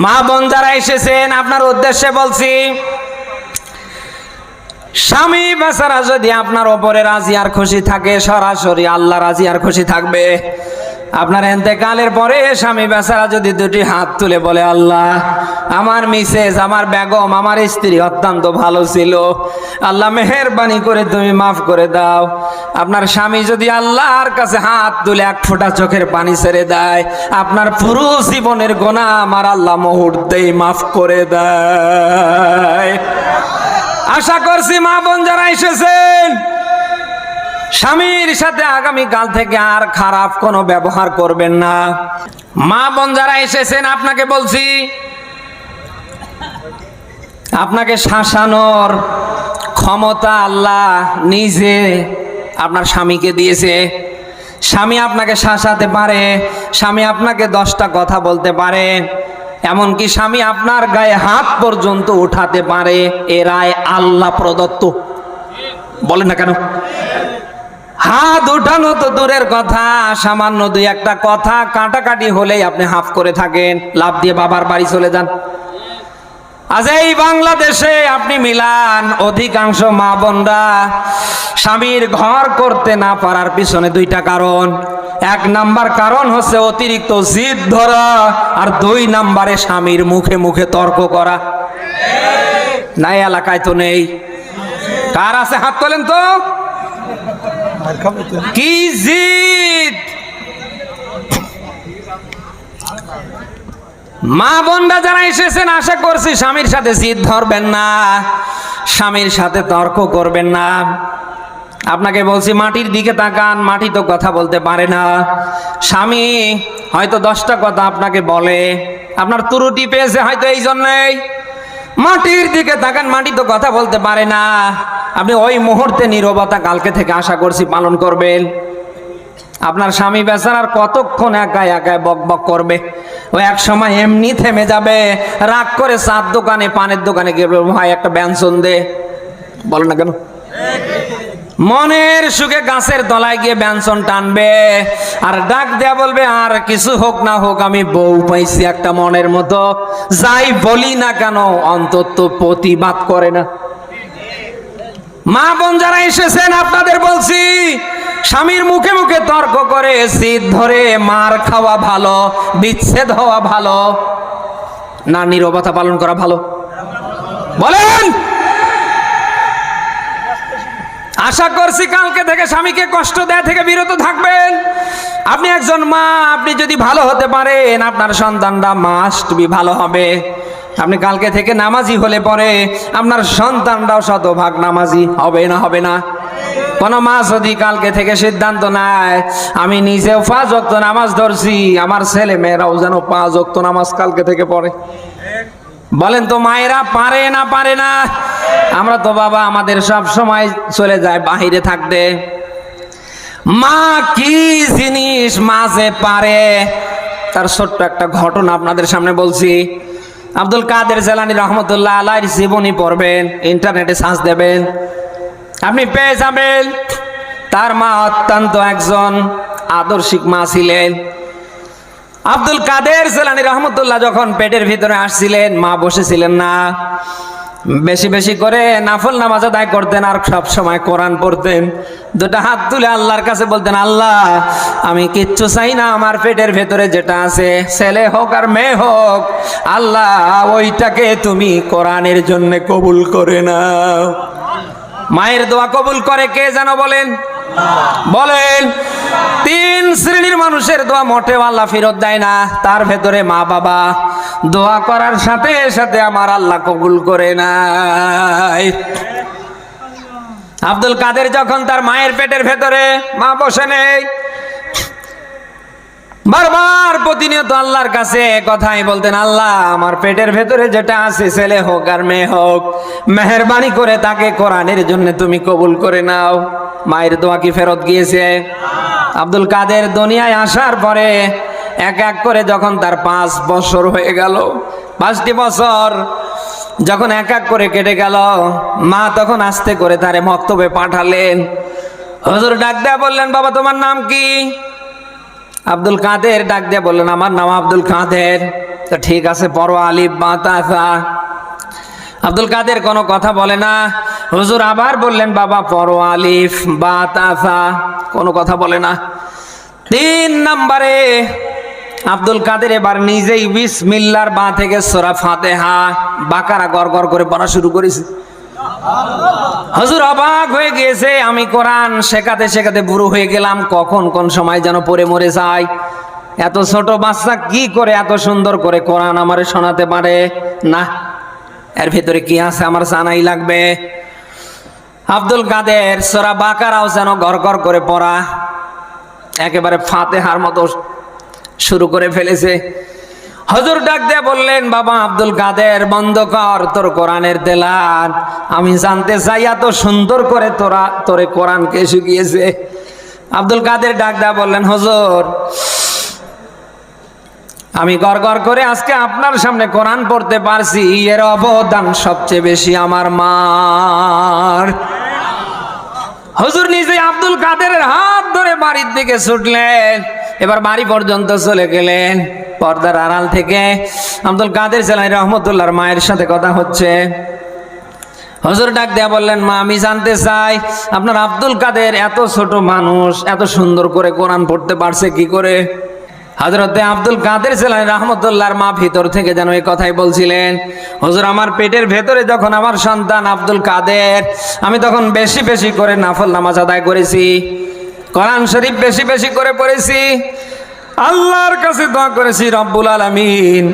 মা বোন যারা এসেছেন, আপনার উদ্দেশ্যে বলছি, স্বামী বেচারা যদি আপনার ওপরে রাজি আর খুশি থাকে, সরাসরি আল্লাহ রাজি আর খুশি থাকবে। আপনার এতেকালের পরে স্বামী বেচারা যদি দুটি হাত তুলে বলে, আল্লাহ, আমার মিসেস, আমার বেগম, আমার স্ত্রী অত্যন্ত ভালো ছিল। আল্লাহ, মেহেরবানি করে তুমি মাফ করে দাও। আপনার স্বামী যদি আল্লাহর কাছে হাত তুলে এক ফোঁটা চোখের পানি ছেড়ে দেয়, আপনার পুরো জীবনের গোনা আমার আল্লাহ মুহূর্তেই মাফ করে দেয়। আশা করছি মা বোন যারা এসেছেন স্বামীর সাথে আগামী কাল থেকে আর খারাপ কোনো ব্যবহার করবেন না। মা বোন যারা এসেছেন, আপনাকে বলছি, আপনাকে শাসানোর ক্ষমতা আল্লাহ নিজে আপনার স্বামীকে দিয়েছে। স্বামী আপনাকে শাসাতে পারে, স্বামী আপনাকে দশটা কথা বলতে পারে, এমনকি স্বামী আপনার গায়ে হাত পর্যন্ত উঠাতে পারে, এ রায় আল্লাহ প্রদত্ত। বলেন না কেন? হাত উঠানো তো দূরের কথা, সামান্য দুই একটা কথা কাটাকাটি হলেই আপনি হাফ করে থাকেন লাভ দিয়ে বাবার বাড়ি চলে যান। আজ এই বাংলাদেশে আপনি মিলান, অধিকাংশ মা বোনরা স্বামীর ঘর করতে না পারার পিছনে দুইটা কারণ। এক নাম্বার কারণ হচ্ছে অতিরিক্ত জিদ ধরা আর দুই নাম্বারে স্বামীর মুখে মুখে তর্ক করা। নাই, এলাকায় তো নেই। কার আছে? হাত তোলেন তো। কি জিদ? মা বোনরা যারা এসেছেন, আশা করছি স্বামীর সাথে জিদ ধরবেন না। স্বামীর সাথে তর্ক করবেন না। আপনাকে বলছি, মাটির দিকে তাকান, মাটি তো কথা বলতে পারে না। স্বামী হয়তো দশটা কথা আপনাকে বলে। আপনার তুরুটি পেয়েছে হয়তো এই জন্যই। মাটির দিকে তাকান মাটি তো কথা বলতে পারে না। আপনি ওই মুহূর্তে নিরবতা কালকে থেকে আশা করছি পালন করবেন। আপনার স্বামী বেচারার কতক্ষণ একা একা বক বক করবে? ও এক সময় এমনি থেমে যাবে রাগ করে চার দোকানে পানের দোকানে বলবে, ভাই একটা ব্যঞ্জন দে। বলো না কেন? মনের সুখে গাছের তলায় গিয়ে ব্যঞ্জন টানবে। আর ডাক দেয়া বলবে, আর কিছু হোক না হোক, আমি বউ পাইছি একটা মনের মতো। যাই বলি না কেন, অন্তত প্রতিবাদ করে না। মা বোন যারা এসেছেন, আপনাদের বলছি, স্বামীর মুখে মুখে তর্ক করে শীত ধরে মার খাওয়া ভালো, বিচ্ছেদ হওয়া ভালো না নীরবতা পালন করা ভালো। বলেন! আশা করছি কালকে থেকে স্বামীকে কষ্ট দেয়া থেকে বিরত থাকবেন। আপনি একজন মা, আপনি যদি ভালো হতে পারেন, আপনার সন্তানরা মাস্ট বি ভালো হবে। আপনি কালকে থেকে নামাজি হলে পরে আপনার সন্তানরাও শতভাগ নামাজি হবে না হবে না। কোন মা যদি কালকে থেকে সিদ্ধান্ত নেয়, আমি নিজেও পাঁচ অক্ত নামাজ ধরছি, আমার ছেলে মেয়েরাও যেন পাঁচ অক্ত নামাজ কালকে থেকে পড়ে। বলেন তো মায়েরা, পারে না পারে না? আমরা তো বাবা আমাদের সব সময় চলে যায়, বাহিরে থাকতে। মা কি জিনিস মা যে পারে? তার ছোট্ট একটা ঘটনা আপনাদের সামনে বলছি। আব্দুল কাদের জেলানি রহমতুল্লাহ আলাইর জীবনী পড়বেন, ইন্টারনেটে সার্চ দেবেন। আপনি পেয়ে যাবেন। তার মা অত্যন্ত একজন আদর্শিক মা ছিলেন। আব্দুল কাদের জেলানি রহমতুল্লাহ যখন পেটের ভিতরে আসছিলেন, মা বসেছিলেন না। বেশি বেশি করে নাফল নামাজ আদায় করতেন আর সব সময় কোরআন পড়তেন। দুটা হাত তুলে আল্লাহর কাছে বলতেন, আল্লাহ, আমি কিচ্ছু চাই না, আমার পেটের ভেতরে যেটা আছে, ছেলে হোক আর মেয়ে হোক, আল্লাহ, ওইটাকে তুমি কোরআনের জন্য কবুল করে নাও। মায়ের দোয়া কবুল করে কে যেন বলেন? বলেন তিন শ্রেণির মানুষের দোয়া মোটেও আল্লাহ ফেরত দেয় না। তার ভেতরে মা বাবা। দোয়া করার সাথে সাথে আমার আল্লাহ কবুল করে নাই আব্দুল কাদের যখন তার মায়ের পেটের ভেতরে মা বসে নেই, বারবার প্রতিনিয়ত আল্লাহর কাছে কথাই বলতেন, আল্লাহ, আমার পেটের ভেতরে যেটা আছে ছেলে হোক আর মেয়ে হোক, মেহরবানি করে তাকে কোরআনের জন্য তুমি কবুল করে নাও। মায়ের দোয়া কি ফেরত গিয়েছে? আব্দুল কাদের দুনিয়ায় আসার পরে এক এক করে যখন তার পাঁচ বছর হয়ে গেল, পাঁচটি বছর যখন এক এক করে কেটে গেল, মা তখন আস্তে করে তারে মক্তবে পাঠালেন। হজুর ডাক দেয়া বললেন, বাবা, তোমার নাম কি? আব্দুল কাদের ডাক দিয়ে বললেন, আমার নাম আব্দুল কাদের। তো ঠিক আছে পরো আলিফ, বাতাসা। আব্দুল কাদের কোনো কথা বলে না। হুজুর আবার বললেন, বাবা, পরো আলিফ বাতাসা কোনো কথা বলে না। তিন নম্বরে আব্দুল কাদের এবার নিজেই বিসমিল্লার বা থেকে সোরা ফাতেহা, বাকারা গড় করে পড়া শুরু করেছে। হজুর অবাক হয়ে গিয়েছে, আমি কোরআন শেখাতে শেখাতে বুড়ো হয়ে গেলাম, কখন কোন সময় যেন পড়ে মরে যায়? এত ছোট বাচ্চা কি করে এত সুন্দর করে কোরআন আমারে শোনাতে পারে? না। এর ভেতরে কি আছে? আমার জানাই লাগবে। আব্দুল কাদের সোরা বাকারাও যেন ঘর ঘর করে পড়া, একেবারে ফাতেহার মতো শুরু করে ফেলেছে। হজুর ডাক দিয়ে বললেন, বাবা আব্দুল কাদের, বন্ধ কর, তোর কোরআনের তেলান আমি জানতে চাই, এত সুন্দর করে তোরা, তোরে কোরআনকে শিখিয়েছে। আব্দুল কাদের ডাক দেয়া বললেন, হজুর আমি গড় গড় করে আজকে আপনার সামনে কোরআন পড়তে পারছি। এর অবদান সবচেয়ে বেশি আমার মার। হজুর নিজে আব্দুল কাদেরের হাত ধরে বাড়ির দিকে ছুটলেন। এবার বাড়ি পর্যন্ত চলে গেলেন। পর্দার আড়াল থেকে আব্দুল কাদের জেলাই রহমতুল্লাহর মায়ের সাথে কথা হচ্ছে। হজুর ডাক দেয়া বললেন, মা, আমি জানতে চাই, আপনার আব্দুল কাদের এত ছোট মানুষ, এত সুন্দর করে কোরআন পড়তে পারছে কি করে? হজরতে আব্দুল কাদের ছিলেন রহমতুল্লাহর মা ভিতর থেকে যেন এই কথাই বলছিলেন, হুজুর, আমার পেটের ভেতরে যখন আমার সন্তান আব্দুল কাদের, আমি তখন বেশি বেশি করে নাফল নামাজ আদায় করেছি, কোরআন শরীফ বেশি বেশি করে পড়েছি, আল্লাহর কাছে দোয়া করেছি, রব্বুল আলামিন,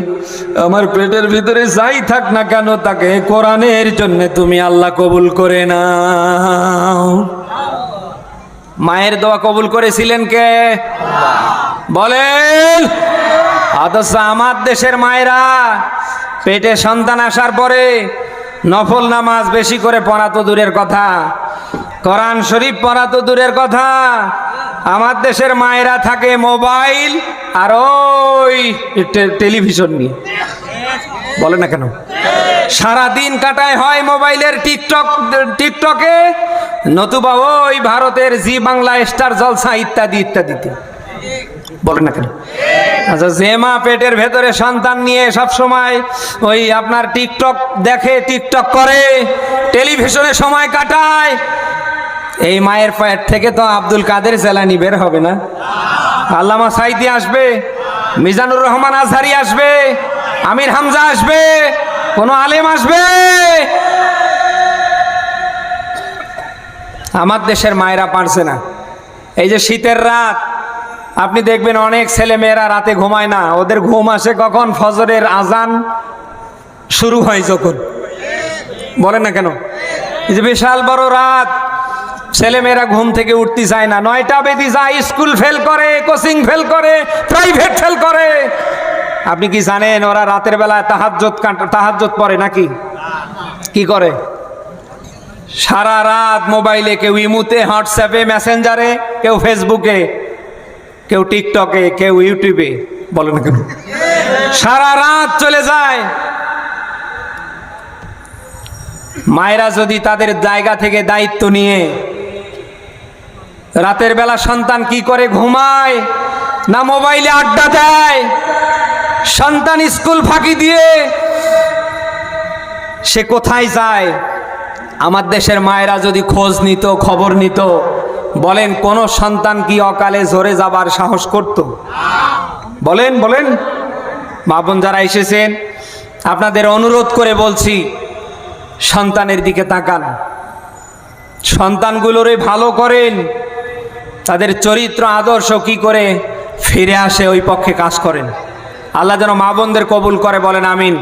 আমার পেটের ভিতরে যাই থাক না কেন, তাকে কোরআনের জন্য তুমি আল্লাহ কবুল করে নাও। মায়ের দোয়া কবুল করেছিলেন কে? বলেন, অথচ আমার দেশের মায়েরা পেটে সন্তান আসার পরে নফল নামাজ বেশি করে পড়া তো দূরের কথা, কোরআন শরীফ পড়া তো দূরের কথা। আমার দেশের মায়েরা থাকে মোবাইল আর ওই টেলিভিশন নিয়ে। বলে না কেন? সারা দিন কাটায় হয় মোবাইলের টিকটক, টিকটকে নতুবা ওই ভারতের জি বাংলা, স্টার জলসা ইত্যাদি ইত্যাদিতে বলে না কেন? আচ্ছা যে মা পেটের ভেতরে সন্তান নিয়ে সব সময় ওই আপনার টিকটক দেখে, টিকটক করে, টেলিভিশনে সময় কাটায়, এই মায়ের পেট থেকে তো আব্দুল কাদের জেলানি বের হবে না। আল্লামা সাইদি আসবে, মিজানুর রহমান আজহারি আসবে, আমির হামজা আসবে, কোন আলেম আসবে আমার দেশের মায়েরা পারছে না। এই যে শীতের রাত, আপনি দেখবেন অনেক ছেলে মেয়েরা রাতে ঘুমায় না। ওদের ঘুম আসে কখন? ফজরের আজান শুরু হয় যখন। বলেন না কেন? এই যে বিশাল বড় রাত, ছেলে মেয়েরা ঘুম থেকে উঠতে চায় না। নয়টা বেদি যায়, স্কুল ফেল করে, কোচিং ফেল করে, প্রাইভেট ফেল করে। আপনি কি জানেন ওরা রাতের বেলায় তাহাজ্জত তাহাজ্জত পড়ে নাকি? কি করে? সারা রাত মোবাইলে কেউ ইমুতে, হোয়াটসঅ্যাপে, মেসেঞ্জারে, কেউ ফেসবুকে, কেউ টিকটকে, কেউ ইউটিউবে বলেন কেন? সারা রাত চলে যায়। মায়েরা যদি তাদের জায়গা থেকে দায়িত্ব নিয়ে রাতের বেলা সন্তান কি করে ঘুমায়, না মোবাইলে আড্ডা দেয়, সন্তান স্কুল ফাঁকি দিয়ে, সে কোথায় যায়? আমার দেশের মায়েরা যদি খোঁজ নিত, খবর নিত, বলেন কোন সন্তান কি অকালে ঝরে যাবার সাহস করত? বলেন বলেন। মা বোন যারা এসেছেন, আপনাদের অনুরোধ করে বলছি, সন্তানের দিকে তাকান। সন্তানগুলোরে ভালো করেন, তাদের চরিত্র, আদর্শ কি করে ফিরে আসে ওই পক্ষে কাজ করেন। আল্লাহ যেন মা বোনদের কবুল করে, বলেন, আমিন।